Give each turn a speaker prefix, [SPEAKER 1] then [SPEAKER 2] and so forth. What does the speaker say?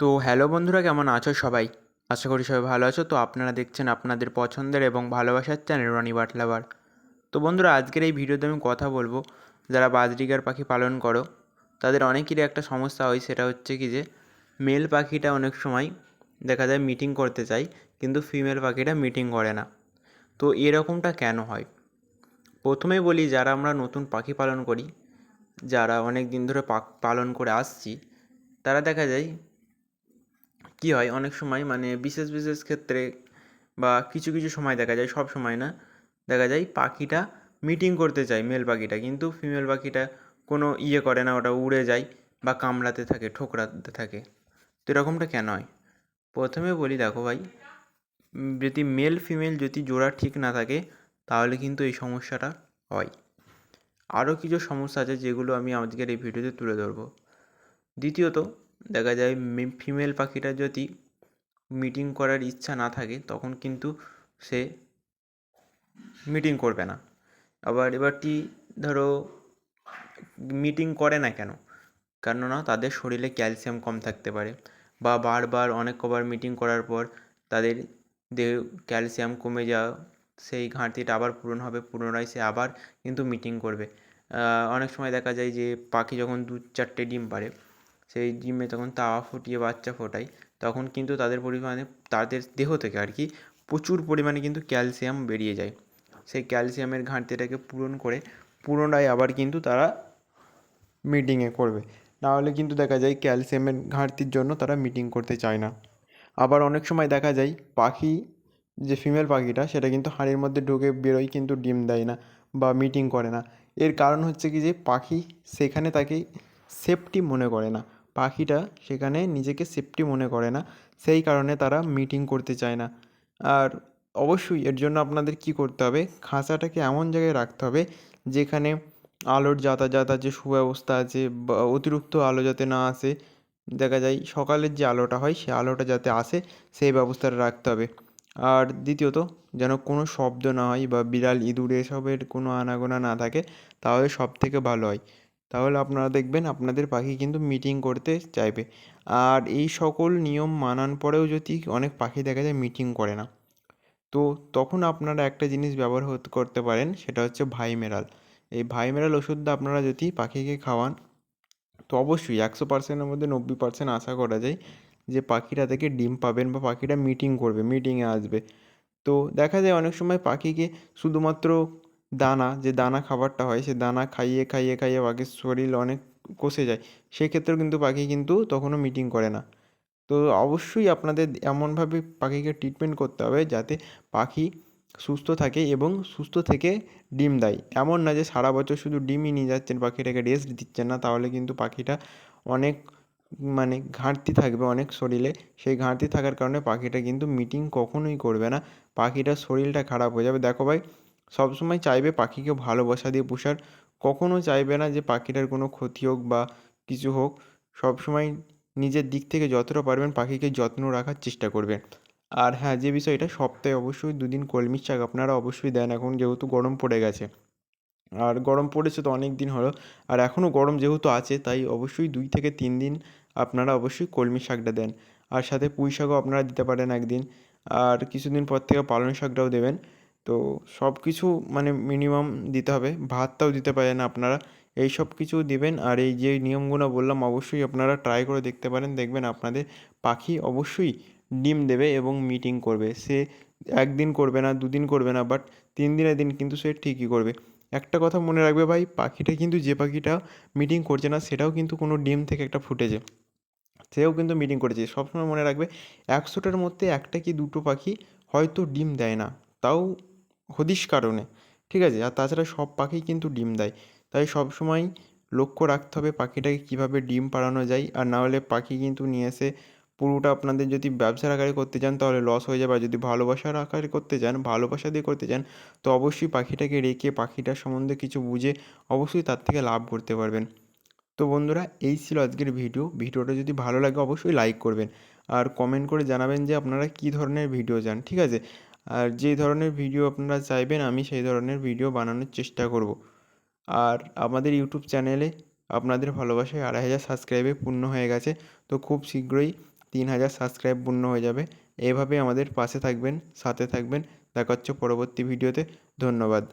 [SPEAKER 1] তো হ্যালো বন্ধুরা, কেমন আছো সবাই? আশা করি সবাই ভালো আছো। তো আপনারা দেখছেন আপনাদের পছন্দের এবং ভালোবাসার চ্যানেল রনি বাটলাবার তো বন্ধুরা, আজকের এই ভিডিওতে আমি কথা বলব যারা বাজরিগার পাখি পালন করো, তাদের অনেকেরই একটা সমস্যা হয়, সেটা হচ্ছে কি যে মেল পাখিটা অনেক সময় দেখা যায় মিটিং করতে চাই কিন্তু ফিমেল পাখিটা মিটিং করে না। তো এরকমটা কেন হয়? প্রথমে বলি, যারা আমরা নতুন পাখি পালন করি, যারা অনেক দিন ধরে পালন করে আসছি, তারা দেখা যায় কী হয়? অনেক সময় মানে বিশেষ বিশেষ ক্ষেত্রে বা কিছু কিছু সময় দেখা যায়, সব সময় না, দেখা যায় পাখিটা মিটিং করতে চায় মেল পাখিটা, কিন্তু ফিমেল পাখিটা কোনো ইয়ে করে না, ওটা উড়ে যায় বা কামড়াতে থাকে, ঠোকরাতে থাকে। তো এরকমটা কেন হয়? প্রথমে বলি, দেখো ভাই, যদি মেল ফিমেল যদি জোড়া ঠিক না থাকে, তাহলে কিন্তু এই সমস্যাটা হয়। আরও কিছু সমস্যা আছে, যেগুলো আমি আজকের এই ভিডিওতে তুলে ধরবো। দ্বিতীয়ত দেখা যায় ফিমেল পাখিটা যদি মিটিং করার ইচ্ছা না থাকে, তখন কিন্তু সে মিটিং করবে না। আবার এবারটি ধরো মিটিং করে না কেন? কেননা তাদের শরীরে ক্যালসিয়াম কম থাকতে পারে বা বারবার অনেক কবার মিটিং করার পর তাদের দেহ ক্যালসিয়াম কমে যাওয়া, সেই ঘাটতিটা আবার পূরণ হবে, পুনরায় সে আবার কিন্তু মিটিং করবে। অনেক সময় দেখা যায় যে পাখি যখন দু চারটে ডিম পারে সেই ডিমে তখন তাওয়া ফুটিয়ে বাচ্চা ফোটায় তখন কিন্তু তাদের পরিমাণে, তাদের দেহ থেকে আর কি প্রচুর পরিমাণে কিন্তু ক্যালসিয়াম বেরিয়ে যায়। সেই ক্যালসিয়ামের ঘাটতিটাকে পূরণ করে, পুনরায় আবার কিন্তু তারা মিটিংয়ে করবে। নাহলে কিন্তু দেখা যায় ক্যালসিয়ামের ঘাটতির জন্য তারা মিটিং করতে চায় না। আবার অনেক সময় দেখা যায় পাখি, যে ফিমেল পাখিটা, সেটা কিন্তু হাঁড়ির মধ্যে ঢুকে বেরোয় কিন্তু ডিম দেয় না বা মিটিং করে না। এর কারণ হচ্ছে কি যে পাখি সেখানে তাকে সেফটি মনে করে না। পাখিটা সেখানে নিজেকে সেফটি মনে করে না, সেই কারণে তারা মিটিং করতে চায় না। আর অবশ্যই এর জন্য আপনাদের কি করতে হবে? খাঁচাটাকে এমন জায়গায় রাখতে হবে যেখানে আলোর যাতায়াত আছে, সুব্যবস্থা আছে অতিরিক্ত আলো যাতে না আসে। দেখা যায় সকালের যে আলোটা হয়, সে আলোটা যাতে আসে, সেই ব্যবস্থাটা রাখতে হবে। আর দ্বিতীয়ত, যেন কোনো শব্দ না হয় বা বিড়াল ইঁদুর এসবের কোনো আনাগোনা না থাকে, তাহলে সব থেকে ভালো হয়। তাহলে আপনারা দেখবেন আপনাদের পাখি কিন্তু মিটিং করতে চাইবে। আর এই সকল নিয়ম মানার পরেও যদি অনেক পাখি দেখা যায় মিটিং করে না, তো তখন আপনারা একটা জিনিস ব্যবহার করতে পারেন, সেটা হচ্ছে ভাইমেরাল এই ভাইমেরাল ওষুধটা আপনারা যদি পাখিকে খাওয়ান, তো অবশ্যই একশো পার্সেন্টের মধ্যে নব্বই পার্সেন্ট আশা করা যায় যে পাখিটা থেকে ডিম পাবেন বা পাখিটা মিটিং করবে মিটিংয়ে আসবে। তো দেখা যায় অনেক সময় পাখিকে শুধুমাত্র দানা, যে দানা খাবারটা হয়, সে দানা খাইয়ে খাইয়ে খাইয়ে পাখির শরীর অনেক কষে যায়। সেক্ষেত্রেও কিন্তু পাখি কিন্তু তখনও মিটিং করে না। তো অবশ্যই আপনাদের এমনভাবে পাখিকে ট্রিটমেন্ট করতে হবে যাতে পাখি সুস্থ থাকে এবং সুস্থ থেকে ডিম দেয়। এমন না যে সারা বছর শুধু ডিমই নিয়ে যাচ্ছেন, পাখিটাকে রেস্ট দিচ্ছেন না, তাহলে কিন্তু পাখিটা অনেক মানে ঘাটতি থাকবে অনেক শরীরে। সেই ঘাটতি থাকার কারণে পাখিটা কিন্তু মিটিং কখনোই করবে না। পাখিটার শরীরটা খারাপ হয়ে যাবে। দেখো ভাই সবসময় চাইবে পাখিকে ভালোবাসা দিয়ে পোষার, কখনো চাইবে না যে পাখিটার কোনো ক্ষতি হোক বা কিছু হোক। সবসময় নিজের দিক থেকে যতটা পারবেন পাখিকে যত্ন রাখার চেষ্টা করবেন। আর হ্যাঁ যে বিষয়টা সপ্তাহে অবশ্যই দুদিন কলমির শাক আপনারা অবশ্যই দেন এখন যেহেতু গরম পড়ে গেছে। আর গরম পড়েছে তো অনেক দিন হলো, আর এখনও গরম যেহেতু আছে তাই অবশ্যই দুই থেকে তিন দিন আপনারা অবশ্যই কলমি শাকটা দেন। আর সাথে পুঁই শাকও আপনারা দিতে পারেন একদিন। আর কিছুদিন পর থেকে পালং শাকটাও দেবেন। তো সব কিছু মানে মিনিমাম দিতে হবে। ভাতটাও দিতে পারেন আপনারা। এই সব কিছু দিবেন। আর এই যে নিয়মগুলো বললাম, অবশ্যই আপনারা ট্রাই করে দেখতে পারেন। দেখবেন আপনাদের পাখি অবশ্যই ডিম দেবে এবং মিটিং করবে। সে একদিন করবে না, দুদিন করবে না বাট তিন দিনের দিন কিন্তু সে ঠিকই করবে। একটা কথা মনে রাখবে ভাই, পাখিটা কিন্তু যে পাখিটা মিটিং করছে না, সেটাও কিন্তু কোনো ডিম থেকে একটা ফুটেছে। সেও কিন্তু মিটিং করেছে। সবসময় মনে রাখবে, একশোটার মধ্যে একটা কি দুটো পাখি হয়তো ডিম দেয় না। তাও হদিশ কারণে, ঠিক আছে? আর তাছাড়া সব পাখি কিন্তু ডিম দেয়। তাই সবসময় লক্ষ্য রাখতে হবে পাখিটাকে কীভাবে ডিম পাড়ানো যায়। আর না হলে পাখি কিন্তু নিয়ে এসে পুরোটা আপনাদের যদি ব্যবসার আকারে করতে চান, তাহলে লস হয়ে যাবে। আর যদি ভালোবাসার আকারে করতে চান, ভালোবাসা দিয়ে করতে চান, তো অবশ্যই পাখিটাকে রেখে পাখিটার সম্বন্ধে কিছু বুঝে অবশ্যই তার থেকে লাভ করতে পারবেন। তো বন্ধুরা, এই ছিল আজকের ভিডিও। ভিডিওটা যদি ভালো লাগে, অবশ্যই লাইক করবেন। আর কমেন্ট করে জানাবেন যে আপনারা কী ধরনের ভিডিও চান, ঠিক আছে? আর যে ধরনের ভিডিও আপনারা চাইবেন, আমি সেই ধরনের ভিডিও বানানোর চেষ্টা করব। আর আমাদের ইউটিউব চ্যানেলে আপনাদের ভালোবাসায় আড়াই হাজার সাবস্ক্রাইবে পূর্ণ হয়ে গেছে, তো খুব শীঘ্রই তিন হাজার সাবস্ক্রাইব পূর্ণ হয়ে যাবে। এভাবে আমাদের পাশে থাকবেন, সাথে থাকবেন। দেখা হচ্ছে পরবর্তী ভিডিওতে ধন্যবাদ।